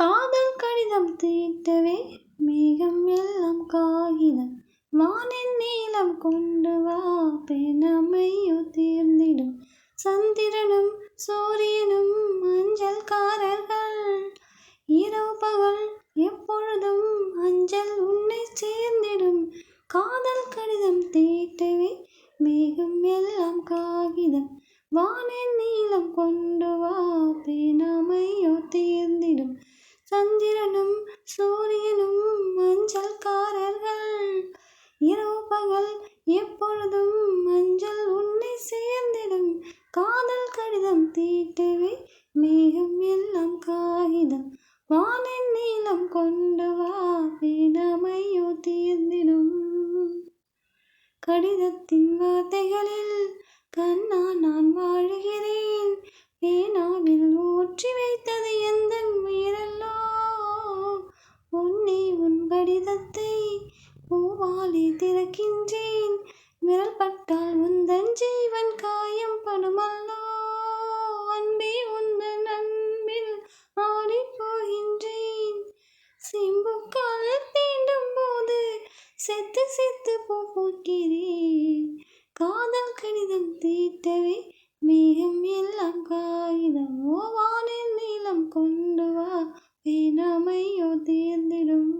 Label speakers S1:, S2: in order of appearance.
S1: காதல் கடிதம் தீட்டவே மேகம் எல்லாம் காகிதம். வானின் நீளம் கொண்டு வா பெணமையோ தீர்ந்திடும். சந்திரனும் சூரியனும் அஞ்சல் காரர்கள் இரவு பகல் எப்பொழுதும் அஞ்சல் உன்னை சேர்ந்திடும். காதல் கடிதம் தீட்டவே மேகம் எல்லாம் காகிதம். வானின் நீளம் கொண்டு வா பெணமையோ தீர் சந்திரனும் சூரியனும் மஞ்சள்காரர்கள். இரவு பகல் எப்பொழுதும் மஞ்சள் உன்னை சேர்ந்திடும். காதல் கடிதம் தீட்டவை மேகம் எல்லாம் காகிதம். வானின் நீளம் கொண்டு வா பேனாமையோ தீர்ந்திடும். கடிதத்தின் வார்த்தைகளில் கண்ணா நான் வா வாயை திறக்கின்றேன். விரல் பட்டால் உந்தன் ஜீவன் காயம் படுமல்லோ. அன்பே உந்தன் அன்பில் ஆடி போகின்றேன். சிம்பு காலில் தீண்டும் போது செத்து செத்து போகிறேன். காதல் கடிதம் தீட்டவே மேகம் எல்லாம் காகிதம் வானில் நீளம் கொண்டு வா. பேனாமையோ தேர்ந்திடும்.